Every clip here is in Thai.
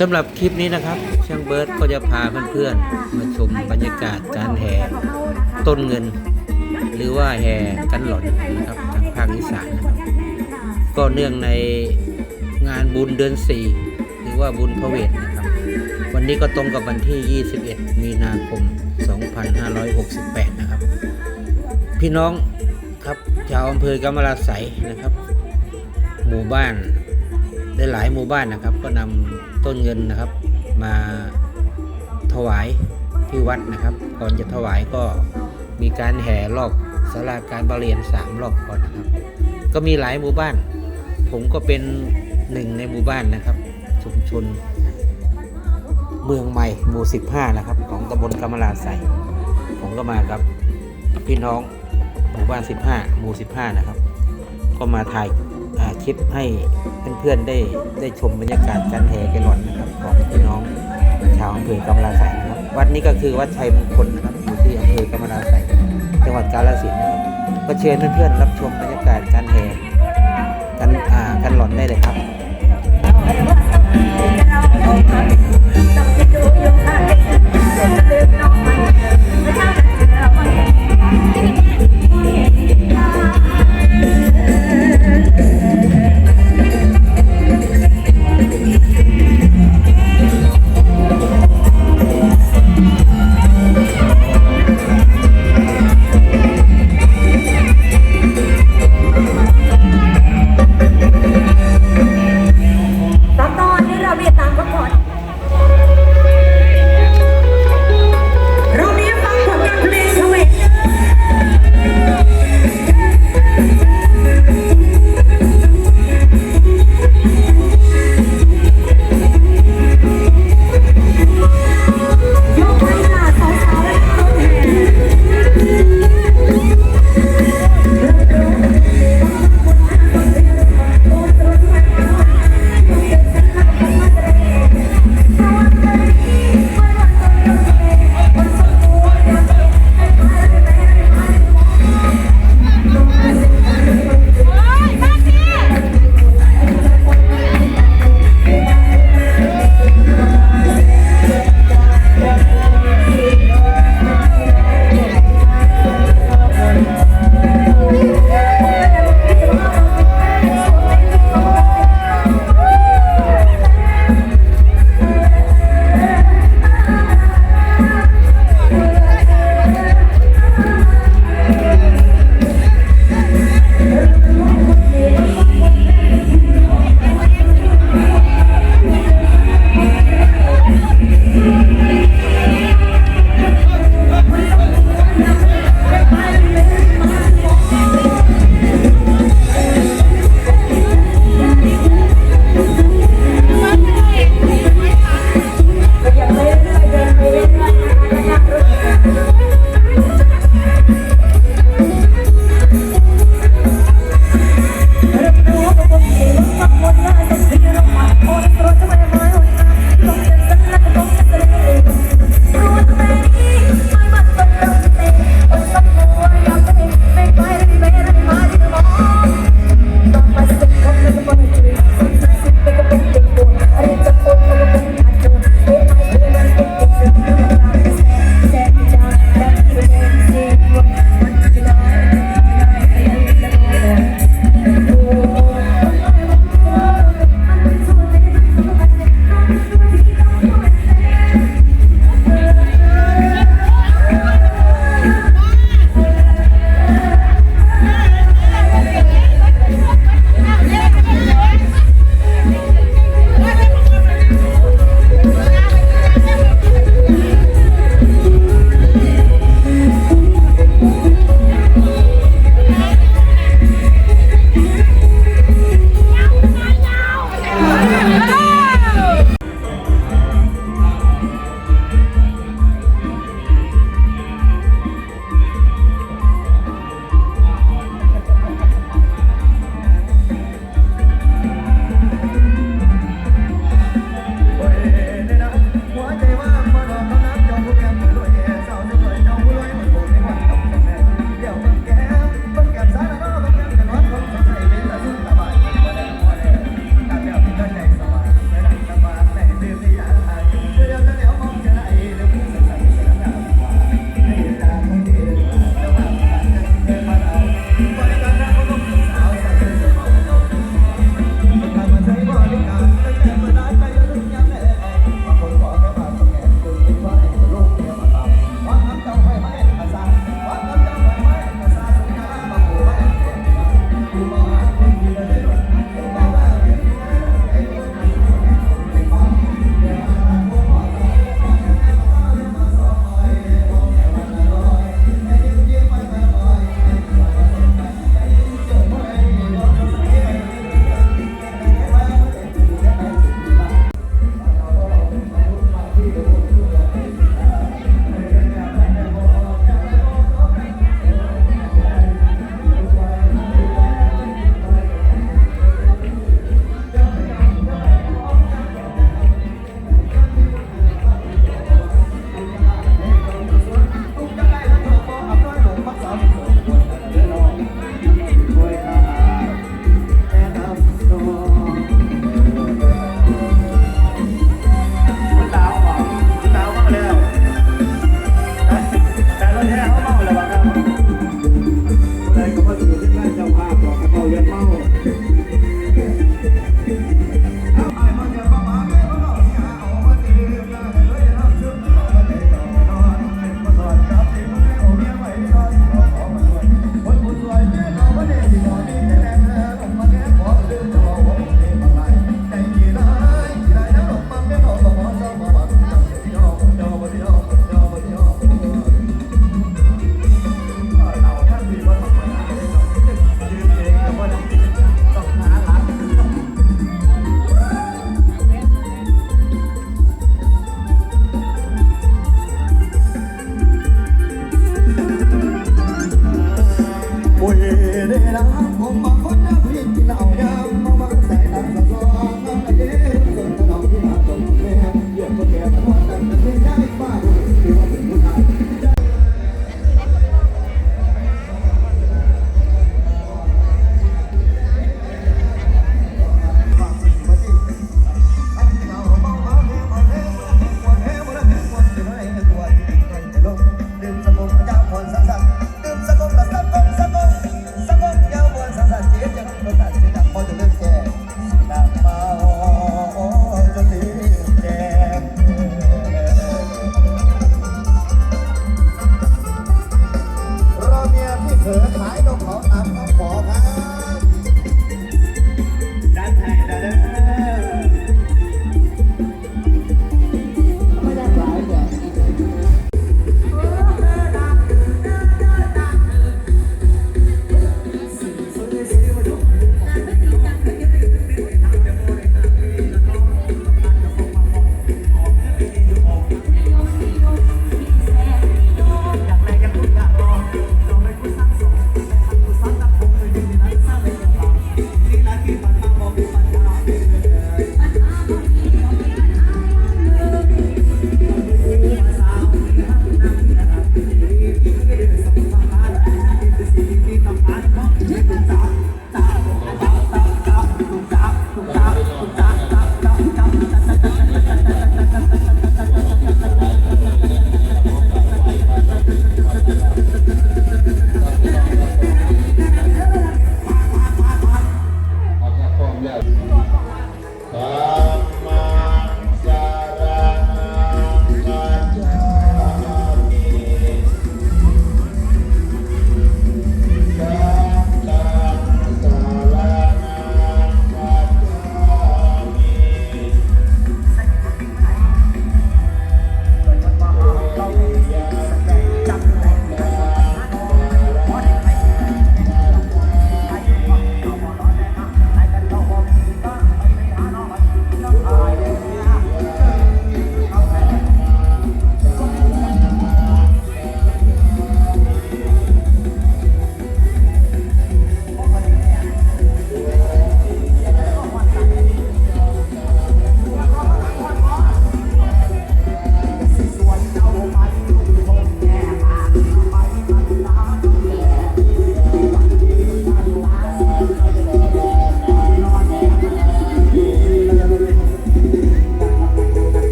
สำหรับคลิปนี้นะครับ ช่างเบิร์ดก็จะพาเพื่อนๆมาชมบรรยากาศการแห่ต้นเงิน หรือว่าแห่กันหล่อนนะครับทางภาคอีสานนะครับก็เนื่องในงานบุญเดือนสี่หรือว่าบุญพระเวทนะครับ วันนี้ก็ตรงกับวันที่ 21 มีนาคม 2568 นะครับ พี่น้องครับชาวอำเภอกำมะลาไสยนะครับ หมู่บ้านได้หลายหมู่บ้านนะครับ ก็นำ ต้นเงินนะครับ มาถวายที่วัดนะครับ ก่อนจะถวายก็มีการแห่รอบศาลาการประเรียนสามรอบก่อนนะครับ ก็มีหลายหมู่บ้าน ผมก็เป็นหนึ่งในหมู่บ้านนะครับ ชุมชน เมืองใหม่หมู่ 15 นะครับ ของตำบลกำมะลาไสผมก็มากับพี่น้องหมู่บ้าน 15 หมู่ 15 นะครับ ก็มาถ่าย คลิปให้เพื่อนๆได้ได้ชมบรรยากาศการแห่แกลลอนนะครับของพี่น้องชาวอำเภอกำลาไสนะครับ วัดนี้ก็คือวัดชัยมงคลนะครับอยู่ที่อำเภอกำลาไสจังหวัดกาฬสินธุ์นะครับก็เชิญเพื่อนๆรับชมบรรยากาศการแห่กันอ่ากันหลอนได้เลยครับเ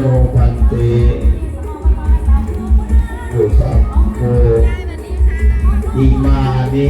โลพันติอุสัพโกอิมานิ